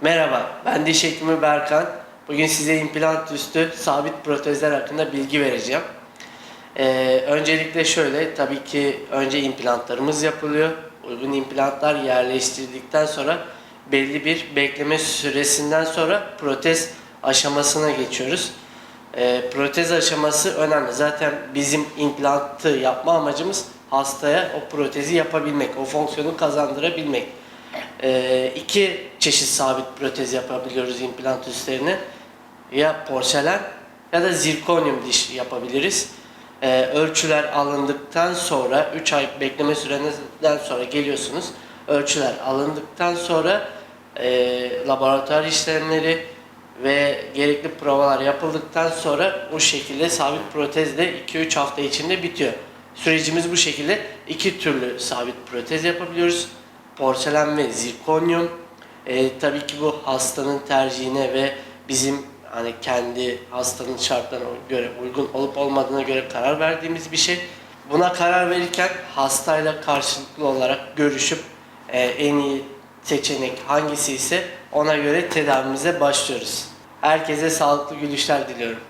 Merhaba, ben diş hekimi Berkan. Bugün size implant üstü sabit protezler hakkında bilgi vereceğim. Ee, öncelikle şöyle, tabii ki önce implantlarımız yapılıyor. Uygun implantlar yerleştirdikten sonra belli bir bekleme süresinden sonra protez aşamasına geçiyoruz. Ee, protez aşaması önemli. Zaten bizim implantı yapma amacımız hastaya o protezi yapabilmek, o fonksiyonu kazandırabilmek. Ee, iki çeşit sabit protez yapabiliyoruz implant üstlerine. Ya porselen ya da zirkonyum diş yapabiliriz. Ee, ölçüler alındıktan sonra 3 ay bekleme sürenden sonra geliyorsunuz. Ölçüler alındıktan sonra e, laboratuvar işlemleri ve gerekli provalar yapıldıktan sonra o şekilde sabit protez de 2-3 hafta içinde bitiyor. Sürecimiz bu şekilde. iki türlü sabit protez yapabiliyoruz. Porselen ve zirkonyum. Ee, tabii ki bu hastanın tercihine ve bizim hani kendi hastanın şartlarına göre uygun olup olmadığına göre karar verdiğimiz bir şey. Buna karar verirken hastayla karşılıklı olarak görüşüp e, en iyi seçenek hangisi ise ona göre tedavimize başlıyoruz. Herkese sağlıklı gülüşler diliyorum.